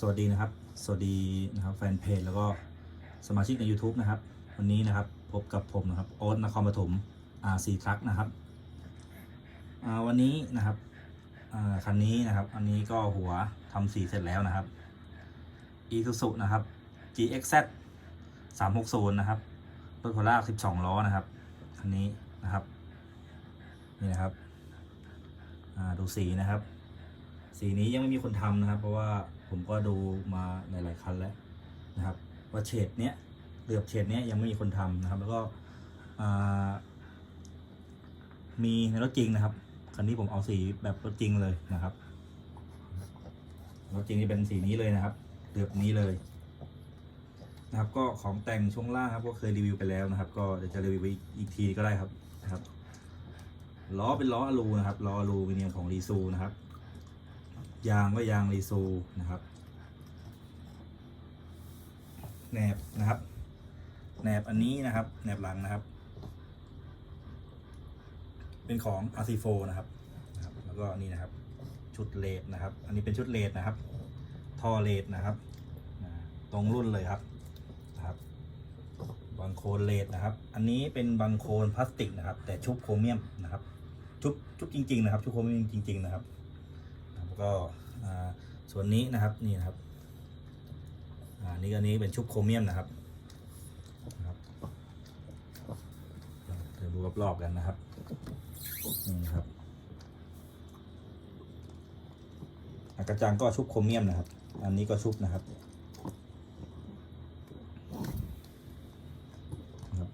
สวัสดีนะครับ สวัสดีนะครับแฟนเพจแล้วก็สมาชิกใน YouTube นะครับ วันนี้นะครับพบกับผมนะครับโอ๊ตนครปฐม RC Truck นะครับวันนี้นะครับคันนี้นะครับ อันนี้ก็หัวทำสีเสร็จแล้วนะครับ Isuzu นะครับ GXZ 360นะครับรถโครา12 ล้อนะครับคันนี้นะครับนี่นะครับดูสีนะครับ สีนี้ยังไม่มีคนทำนะครับ เพราะว่า ผมก็ดูมาหลายๆคันแล้วนะครับว่าเฉดเนี้ยเหลือบเฉดเนี้ยยังไม่มีคนทำนะครับ แล้วก็มีในรถจริงนะครับคันนี้ผมเอาสีแบบรถจริงเลยนะครับรถจริงนี่เป็นสีนี้เลยนะครับเหลือบนี้เลยนะครับ ก็ของแต่งช่วงล่างครับก็เคยรีวิวไปแล้วนะครับ ก็เดี๋ยวจะรีวิวอีกอีกทีก็ได้ครับนะครับล้อเป็นล้ออะลูนะครับล้ออะลูมิเนียมของรีซูนะครับ ยางก็ยางรีซูนะครับแหนบนะครับแหนบอันนี้นะครับแหนบหลังนะครับ เป็นของ RC4 นะครับนะครับ แล้วก็นี่นะครับ ชุดเลดนะครับ อันนี้เป็นชุดเลดนะครับ ท่อเลดนะครับตรงรุ่นเลยครับนะครับบังโคลนเลดนะครับ อันนี้เป็นบังโคลนพลาสติกนะครับ แต่ชุบโครเมียมนะครับ ชุบชุบจริง ๆ นะครับ ชุบโครเมียมจริง ๆ นะครับ แล้วก็ส่วนนี้นะครับนี่นะครับอ่านี่ก็นี้เป็นชุบโครเมียมนะครับเดี๋ยวดูรอบๆกันนะครับนี่นะครับกระจังก็ชุบโครเมียมนะครับ อันนี้ก็ชุบนะครับ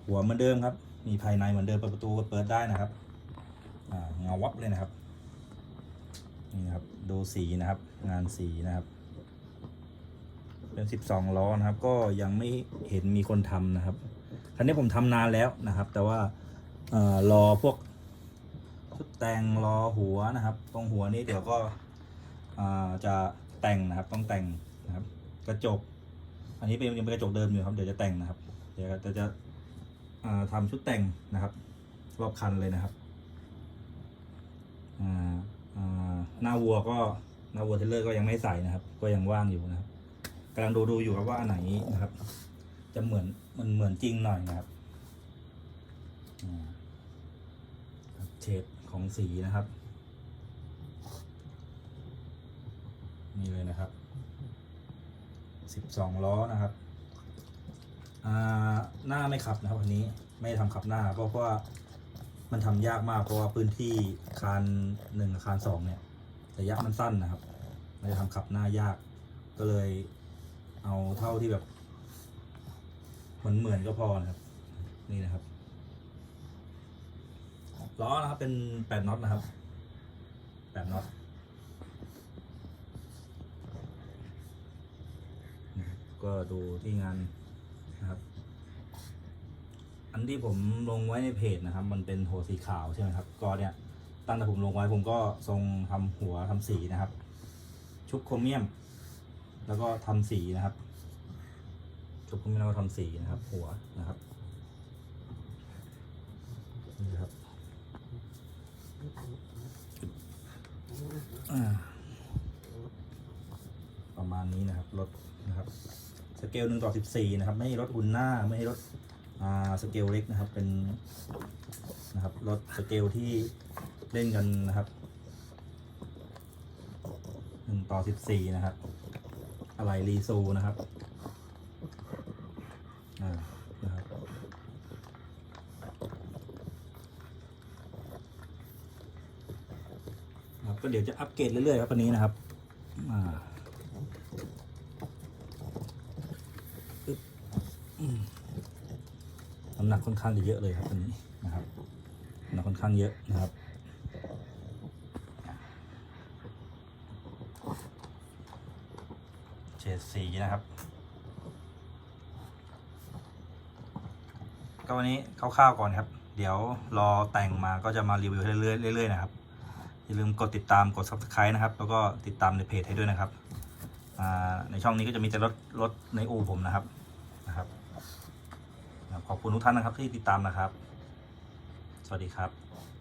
หัวเหมือนเดิมครับ มีภายในเหมือนเดิมเปิดประตูก็เปิดได้นะครับอ่าเงาวับเลยนะครับ นี่ครับดูสีนะครับ งานสีนะครับ เป็น12ล้อนะครับ ก็ยังไม่เห็นมีคนทำนะครับคันนี้ผมทำนานแล้วนะครับ แต่ว่าเอ่อรอพวกชุดแต่งรอหัวนะครับ ตรงหัวนี้เดี๋ยวก็อ่าจะแต่งนะครับ ต้องแต่งนะครับ กระจก อันนี้เป็นยังเป็นกระจกเดิมอยู่ครับ เดี๋ยวจะแต่งนะครับ เดี๋ยวจะจะอ่าทำชุดแต่งนะครับ รอบคันเลยนะครับ อ่า หน้าวัวก็หน้าวัวเทเลอร์ก็ยังไม่ใส่นะครับ ก็ยังว่างอยู่นะครับกำลังดูดูอยู่ครับว่าอันไหนนะครับ จะเหมือนมันเหมือนจริงหน่อยนะครับเฉดของสีนะครับนี่เลยนะครับสิบสองล้อนะครับอ่าหน้าไม่ขับนะครับอันนี้ไม่ทำขับหน้าเพราะว่า มันทำยากมากเพราะว่าพื้นที่คานหนึ่งกับคานสองเนี่ย ระยะมันสั้นนะครับ มันจะทำขับหน้ายาก ก็เลยเอาเท่าที่แบบเหมือนเหมือนก็พอนะครับ นี่นะครับล้อนะครับเป็นแปดน็อตนะครับแปดน็อตก็ดูที่งานนะครับ ที่ผมลงไว้ในเพจนะครับ มันเป็นหัวสีขาวใช่ไหมครับก็เนี่ยตั้งแต่ผมลงไว้ผมก็ทรงทำหัวทำสีนะครับ ชุบโครเมียม แล้วก็ทำสีนะครับ ชุบโครเมียมแล้วก็ทำสีนะครับ หัวนะครับนี่ครับประมาณนี้นะครับรถนะครับ สเกลหนึ่งต่อสิบสี่นะครับ ไม่ให้รถอุ่นหน้า ไม่ให้รถ สเกลเล็กนะครับเป็นนะครับรถสเกลที่เล่นกันนะครับหนึ่งต่อสิบสี่นะครับ อะไรรีซูนะครับอ่านะครับครับก็เดี๋ยวจะอัปเกรดเรื่อยๆครับวันนี้นะครับอ่าอึ๊บอืม น้ำหนักค่อนข้างจะเยอะเลยครับตัวนี้นะครับน้ำหนักค่อนข้างเยอะนะครับเฉดสีนะครับ ก็วันนี้คร่าวๆก่อนครับ เดี๋ยวรอแต่งมาก็จะมารีวิวเรื่อยๆนะครับอย่าลืมกดติดตามกด subscribe นะครับ แล้วก็ติดตามในเพจให้ด้วยนะครับในช่องนี้ก็จะมีแต่รถรถในอู่ผมนะครับนะครับ ขอบคุณทุกท่านนะครับที่ติดตามนะครับ สวัสดีครับ